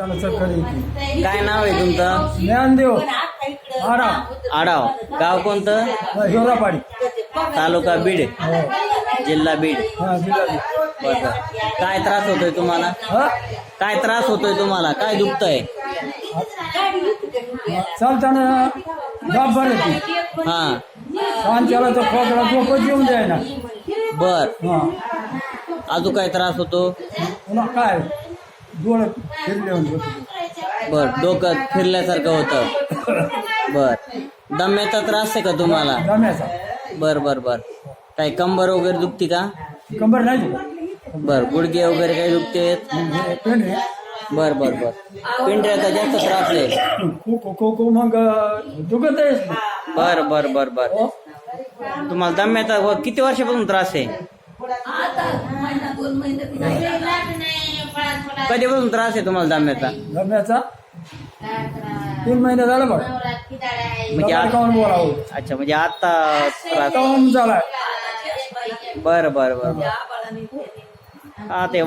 त्याला चक्कर येते काय नाव आहे तुमचं? ज्ञानदेव. आडा. आडाव. गाव कोणतं? हिवरापाडी तालुका बीड. हो. जिल्हा बीड. हा जिल्हा बरं बरं. काय त्रास होतोय तुम्हाला? हा? काय त्रास होतोय तुम्हाला? काय दुखतंय? चालताना भर येते हा. तर खोकला झोपच येऊन द्यायला. बर. हा. अजून काय त्रास होतो? पुन्हा काय? डोळे फिरले होते. बर डोकं फिरल्यासारखं होतं. बर. दम्याचा त्रास आहे का तुम्हाला? दम्याचा. बर बर बर. काही कंबर वगैरे दुखती का? कंबर नाही दुखत. बर गुडघे वगैरे काही दुखते? पेंढरे बर बर बर. पिंढऱ्याचा जास्त त्रास आहे. खो खो खो खो मग दुखत बर बर बर बर. तुम्हाला दम्याचा व किती वर्षापासून त्रास आहे? कधीपासून त्रास आहे तुम्हाला दम्याचा दम्याचा तीन महिने झालं बघ म्हणजे आ- काऊन बोलावं? अच्छा म्हणजे आता त्रास झालाय? बर बर बर बर. हा ते